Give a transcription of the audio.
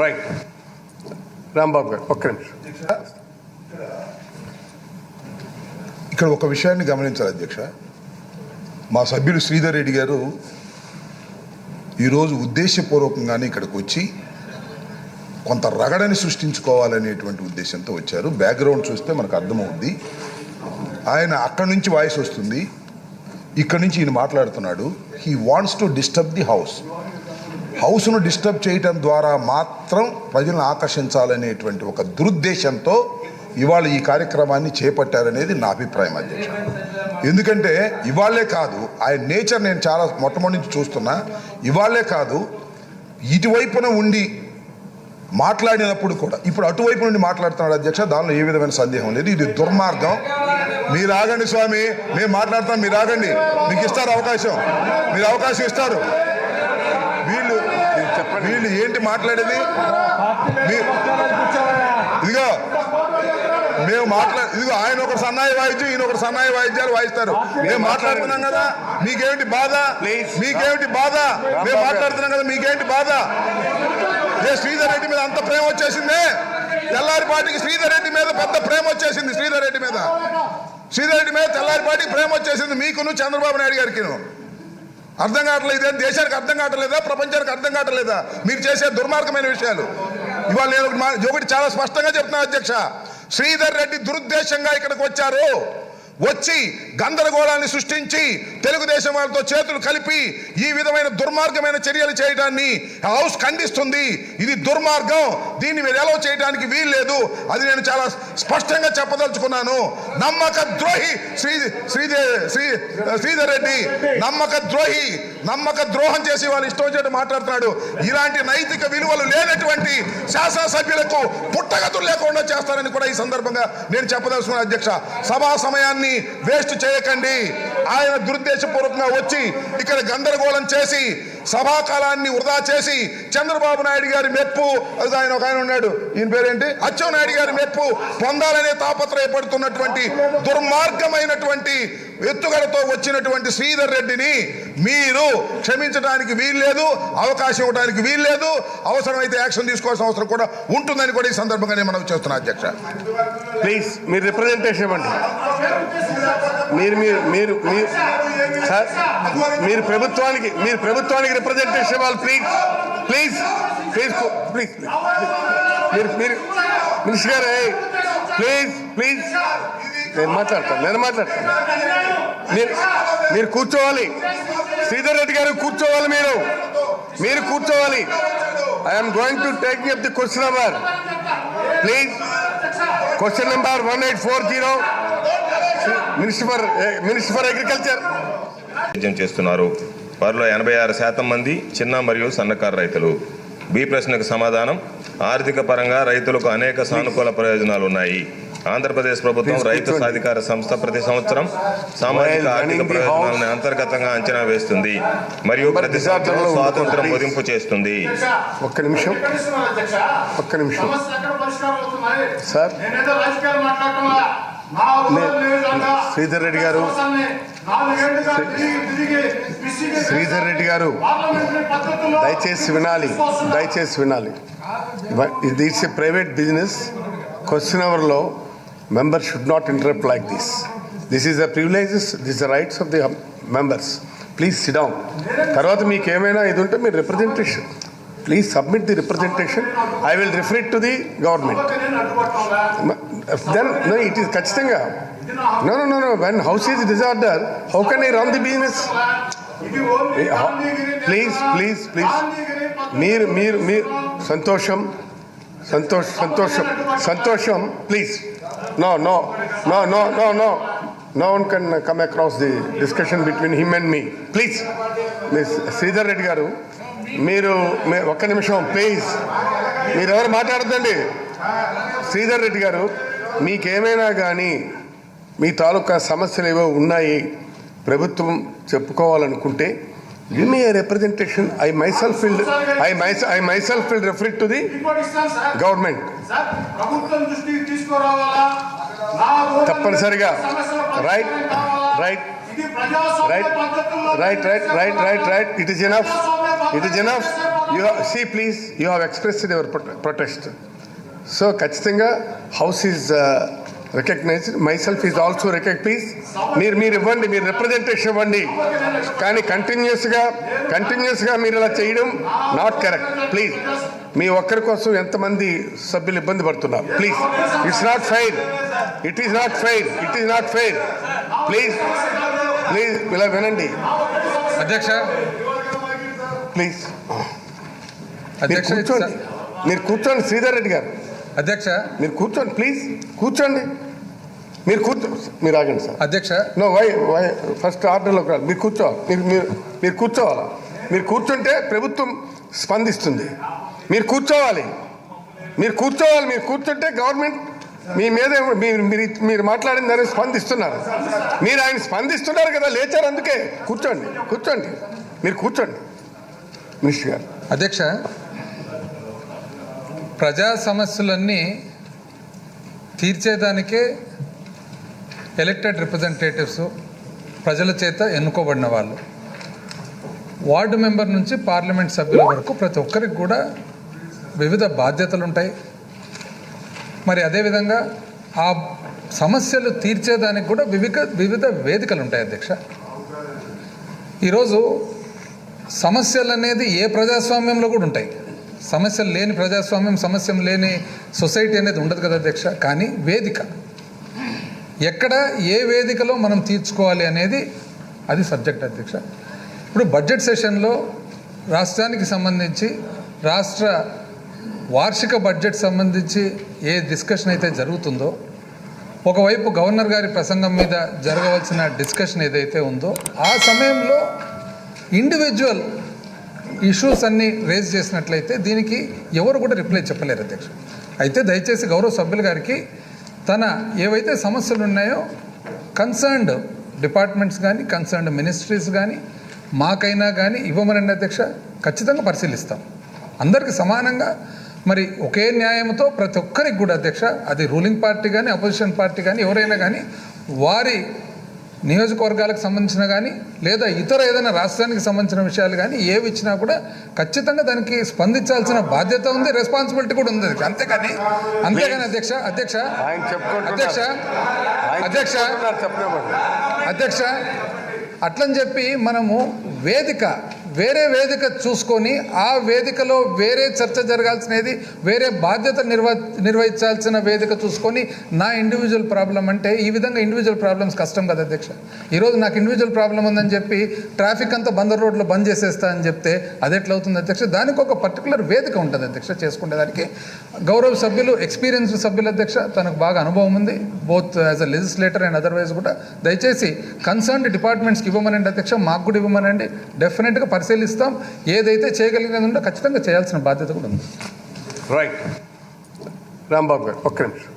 Right Rambabu గారు ఒక్క నిమిషం. ఇక్కడ ఒక విషయాన్ని గమనించాలి అధ్యక్ష. మా సభ్యులు శ్రీధర్ రెడ్డి గారు ఈరోజు ఉద్దేశపూర్వకంగానే ఇక్కడికి వచ్చి కొంత రగడని సృష్టించుకోవాలనేటువంటి ఉద్దేశంతో వచ్చారు. బ్యాక్గ్రౌండ్ చూస్తే మనకు అర్థమవుద్ది. ఆయన అక్కడి నుంచి వాయిస్ వస్తుంది. ఇక్కడి నుంచి ఈయన మాట్లాడుతున్నాడు. He wants to disturb the house హౌస్ను disturb చేయటం ద్వారా మాత్రం ప్రజలను ఆకర్షించాలనేటువంటి ఒక దురుద్దేశంతో ఇవాళ ఈ కార్యక్రమాన్ని చేపట్టారనేది నా అభిప్రాయం అధ్యక్ష. ఎందుకంటే ఇవాళ్ళే కాదు ఆయన నేచర్ నేను చాలా మొట్టమొదటి నుంచి చూస్తున్నా ఇవాళ్ళే కాదు ఇటువైపున ఉండి మాట్లాడినప్పుడు కూడా ఇప్పుడు అటువైపు నుండి మాట్లాడుతున్నాడు అధ్యక్ష దానిలో ఏ విధమైన సందేహం లేదు. ఇది దుర్మార్గం. మీరు ఆగండి స్వామి మేము మాట్లాడతాం మీరు ఆగండి. మీకు ఇస్తారు అవకాశం. మీరు అవకాశం ఇస్తారు. వీళ్ళు ఏంటి మాట్లాడేది? ఇదిగో మేము మాట్లా ఇదిగో ఆయన ఒక సన్నాయి వాయిద్యం ఈయన ఒక సన్నాయి వాయిద్యాలు వాయిస్తారు. మేము మాట్లాడుతున్నాం కదా? మీకేమిటి బాధ. మీకేమిటి బాధ? మేము మాట్లాడుతున్నాం కదా మీకేంటి బాధ? ఏ శ్రీధర్ రెడ్డి మీద అంత ప్రేమ వచ్చేసింది? తెల్లారిపాటికి శ్రీధర్ రెడ్డి మీద పెద్ద ప్రేమ వచ్చేసింది శ్రీధర్ రెడ్డి మీద. శ్రీధర్ రెడ్డి మీద తెల్లారిపాటికి ప్రేమ వచ్చేసింది మీకును చంద్రబాబు నాయుడు గారికి అర్థం కావట్లేదా? దేశానికి అర్థం కావట్లేదా? ప్రపంచానికి అర్థం కావట్లేదా? మీరు చేసే దుర్మార్గమైన విషయాలు. ఇవాళ నేను మా- ఒకటి చాలా స్పష్టంగా చెప్తున్నా అధ్యక్ష. శ్రీధర్ రెడ్డి దురుద్దేశంగా ఇక్కడికి వచ్చారు. వచ్చి గందరగోళాన్ని సృష్టించి తెలుగుదేశం వాళ్ళతో చేతులు కలిపి ఈ విధమైన దుర్మార్గమైన చర్యలు చేయడాన్ని హౌస్ ఖండిస్తుంది. ఇది దుర్మార్గం. దీన్ని మీరు ఎలా చేయడానికి వీల్లేదు అది నేను చాలా స్పష్టంగా చెప్పదలుచుకున్నాను. నమ్మక ద్రోహి శ్రీ శ్రీదే శ్రీ శ్రీధర్ రెడ్డి నమ్మక ద్రోహి నమ్మక ద్రోహం చేసి వాళ్ళు ఇష్టం వచ్చేట్టు మాట్లాడుతున్నాడు. ఇలాంటి నైతిక విలువలు లేనటువంటి శాసనసభ్యులకు పుట్టగతులు లేకుండా చేస్తారని కూడా ఈ సందర్భంగా నేను చెప్పదలుచుకున్నాను అధ్యక్ష. సభా సమయాన్ని వేస్ట్ చేయకండి. ఆయన దురుద్దేశపూర్వకంగా వచ్చి ఇక్కడ గందరగోళం చేసి సభాకాలాన్ని వృధా చేసి చంద్రబాబు నాయుడు గారి మెప్పు అది ఆయన ఒక ఆయన ఉన్నాడు ఈయన పేరేంటి? అచ్చెన్నాయుడు గారి మెప్పు పొందాలనే తాపత్రయపడుతున్నటువంటి దుర్మార్గమైనటువంటి ఎత్తుగడతో వచ్చినటువంటి శ్రీధర్ రెడ్డిని మీరు క్షమించడానికి వీల్లేదు అవకాశం ఇవ్వడానికి వీల్లేదు అవసరమైతే యాక్షన్ తీసుకోవాల్సిన అవసరం కూడా ఉంటుందని కూడా ఈ సందర్భంగా నేను మనం చేస్తున్నా అధ్యక్ష. ప్లీజ్ మీరు రిప్రజెంటేషన్ ఇవ్వండి. మీరు మీరు మీరు మీరు సార్ మీరు ప్రభుత్వానికి మీరు ప్రభుత్వానికి రిప్రజెంటేషన్ ఇవ్వాలి ప్లీజ్ ప్లీజ్ ప్లీజ్ ప్లీజ్ మీరు మీరు మినిస్టర్ గారు ప్లీజ్ ప్లీజ్ నేను మాట్లాడతాను నేను మాట్లాడతాను. మీరు మీరు కూర్చోవాలి. శ్రీధర్ రెడ్డి గారు కూర్చోవాలి మీరు. మీరు కూర్చోవాలి. I'm going to take up the question number please question number one eight four zero minister agriculture వైద్యం చేస్తున్నారు. వారిలో ఎనభై ఆరు శాతం మంది చిన్న మరియు సన్నకారు రైతులు. బి ప్రశ్నకు సమాధానం ఆర్థిక పరంగా రైతులకు అనేక సానుకూల ప్రయోజనాలు ఉన్నాయి. ఆంధ్రప్రదేశ్ ప్రభుత్వం రైతు. సాధికార సంస్థ ప్రతి సంవత్సరం సామాజిక ఆర్థిక ప్రయోజనాలను అంతర్గతంగా అంచనా వేస్తుంది. మరియు ప్రతి సంవత్సరం స్వాతంత్రం. పొదింపు చేస్తుంది. ఒక్క నిమిషం. ఒక్క నిమిషం. సార్. శ్రీధర్ రెడ్డి గారు. శ్రీధర్ రెడ్డి గారు దయచేసి వినాలి దయచేసి వినాలి. ఇది it's a private business question అవర్లో member should not interrupt like this this is the privileges this the rights of the members please sit down తర్వాత మీకు ఏమైనా ఇది ఉంటే మీరు representation please submit the representation I will refer it to the government then no it is ఖచ్చితంగా. No no no no when house is disorder how can I run the business please please please మీరు మీరు మీరు సంతోషం సంతోష్ సంతోషం సంతోషం please no no no no no no no one can come across the discussion between him and me please miss Sridhar Reddy garu మీరు ఒక్క నిమిషం ప్లీజ్ మీరు ఎవరు మాట్లాడద్దండి? శ్రీధర్ రెడ్డి గారు మీకేమైనా కానీ మీ తాలూకా సమస్యలు ఏవో ఉన్నాయి ప్రభుత్వం చెప్పుకోవాలనుకుంటే give me representation I myself field I my I myself field refer to the government తప్పనిసరిగా. Right right right right right right right right it is enough it is enough you see please you have expressed your protest so ఖచ్చితంగా house is recognized myself is also recognize మీరు మీరు ఇవ్వండి మీరు representation ఇవ్వండి. కానీ కంటిన్యూస్గా కంటిన్యూస్గా మీరు ఇలా చేయడం నాట్ కరెక్ట్ ప్లీజ్ మీ ఒక్కరి కోసం ఎంతమంది సభ్యులు ఇబ్బంది పడుతున్నారు? Please it's not fair it is not fair it is not fair please please ఇలా వినండి. అధ్యక్ష. ప్లీజ్ మీరు అధ్యక్ష మీరు కూర్చోండి శ్రీధర్ రెడ్డి గారు. అధ్యక్ష. మీరు కూర్చోండి ప్లీజ్ కూర్చోండి. మీరు కూర్చో మీరు ఆగండి సార్. అధ్యక్ష. నో వై వై ఫస్ట్ ఆర్డర్లోకి రాదు. మీరు కూర్చోవాలి మీరు మీరు మీరు కూర్చోవాలా? మీరు కూర్చుంటే ప్రభుత్వం స్పందిస్తుంది. మీరు కూర్చోవాలి. మీరు కూర్చోవాలి. మీరు కూర్చుంటే గవర్నమెంట్ మీ మీద మీరు మీరు మీరు మాట్లాడిన దాన్ని స్పందిస్తున్నారు. మీరు ఆయన స్పందిస్తున్నారు కదా లేచారు అందుకే. కూర్చోండి. కూర్చోండి. మీరు కూర్చోండి. మినిస్టర్ గారు. అధ్యక్ష. ప్రజా సమస్యలన్నీ తీర్చేదానికే ఎలక్టెడ్ రిప్రజెంటేటివ్స్ ప్రజల చేత ఎన్నుకోబడిన వాళ్ళు. వార్డు మెంబర్ నుంచి పార్లమెంట్ సభ్యుల వరకు ప్రతి ఒక్కరికి కూడా వివిధ బాధ్యతలు ఉంటాయి మరి అదేవిధంగా ఆ సమస్యలు తీర్చేదానికి కూడా వివిధ వివిధ వేదికలు ఉంటాయి అధ్యక్ష. ఈరోజు సమస్యలు అనేది ఏ ప్రజాస్వామ్యంలో కూడా ఉంటాయి. సమస్యలు లేని ప్రజాస్వామ్యం సమస్య లేని సొసైటీ అనేది ఉండదు కదా అధ్యక్ష. కానీ వేదిక. ఎక్కడ ఏ వేదికలో మనం తీర్చుకోవాలి అనేది అది సబ్జెక్ట్ అధ్యక్ష. ఇప్పుడు బడ్జెట్ సెషన్లో రాష్ట్రానికి సంబంధించి రాష్ట్ర వార్షిక బడ్జెట్ సంబంధించి ఏ డిస్కషన్ అయితే జరుగుతుందో ఒకవైపు గవర్నర్ గారి ప్రసంగం మీద జరగవలసిన డిస్కషన్ ఏదైతే ఉందో ఆ సమయంలో ఇండివిజువల్ ఇష్యూస్ అన్ని రేజ్ చేసినట్లయితే దీనికి ఎవరు కూడా రిప్లై చెప్పలేరు అధ్యక్ష. అయితే దయచేసి గౌరవ సభ్యుల గారికి తన ఏవైతే సమస్యలు ఉన్నాయో కన్సర్న్డ్ డిపార్ట్మెంట్స్ కానీ కన్సర్న్డ్ మినిస్ట్రీస్ కానీ మాకైనా కానీ ఇవ్వమనండి అధ్యక్ష. ఖచ్చితంగా పరిశీలిస్తాం. అందరికీ సమానంగా మరి ఒకే న్యాయంతో ప్రతి ఒక్కరికి కూడా అధ్యక్ష అది రూలింగ్ పార్టీ కానీ అపోజిషన్ పార్టీ కానీ ఎవరైనా కానీ వారి నియోజకవర్గాలకు సంబంధించిన కానీ లేదా ఇతర ఏదైనా రాష్ట్రానికి సంబంధించిన విషయాలు కానీ ఏవి ఇచ్చినా కూడా ఖచ్చితంగా దానికి స్పందించాల్సిన బాధ్యత ఉంది రెస్పాన్సిబిలిటీ కూడా ఉంది. అంతేకాని అంతేగాని అధ్యక్ష అధ్యక్ష. అధ్యక్ష అధ్యక్ష. అధ్యక్ష అట్లని చెప్పి మనము వేదిక వేరే వేదిక చూసుకొని ఆ వేదికలో వేరే చర్చ జరగాల్సినది వేరే బాధ్యత నిర్వ నిర్వహించాల్సిన వేదిక చూసుకొని నా ఇండివిజువల్ ప్రాబ్లం అంటే ఈ విధంగా ఇండివిజువల్ ప్రాబ్లమ్స్ కష్టం కదా అధ్యక్ష. ఈరోజు నాకు ఇండివిజువల్ ప్రాబ్లం ఉందని చెప్పి ట్రాఫిక్ అంతా బందర్ రోడ్లో బంద్ చేసేస్తా అని చెప్తే అది ఎట్లా అవుతుంది అధ్యక్ష? దానికి ఒక పర్టికులర్ వేదిక ఉంటుంది అధ్యక్ష చేసుకునేదానికి గౌరవ సభ్యులు ఎక్స్పీరియన్స్డ్ సభ్యులు అధ్యక్ష తనకు బాగా అనుభవం ఉంది. Both as a legislator and otherwise కూడా. దయచేసి కన్సర్న్డ్ డిపార్ట్మెంట్స్కి ఇవ్వమనండి అధ్యక్ష మాకు కూడా ఇవ్వమనండి. డెఫినెట్గా పరిశీలిస్తాం. ఏదైతే చేయగలిగినది ఉందో ఖచ్చితంగా చేయాల్సిన బాధ్యత కూడా ఉంది. రైట్ రాంబాబు గారు ఒక్క నిమిషం.